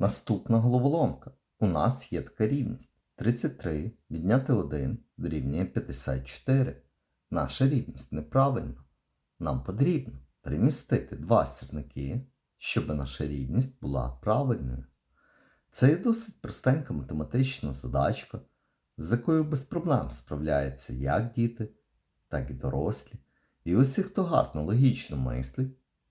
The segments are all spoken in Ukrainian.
Наступна головоломка. У нас є така рівність. 33 відняти 1 дорівнює 54. Наша рівність неправильна. Нам потрібно перемістити два сірники, щоб наша рівність була правильною. Це є досить простенька математична задачка, з якою без проблем справляються як діти, так і дорослі. І усі, хто гарно логічно мислить,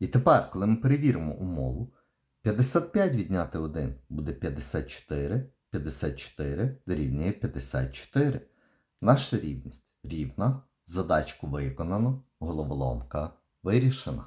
І тепер, коли ми перевіримо умову, 55 відняти 1 буде 54, 54 дорівнює 54. Наша рівність рівна, задачку виконано, головоломка вирішена.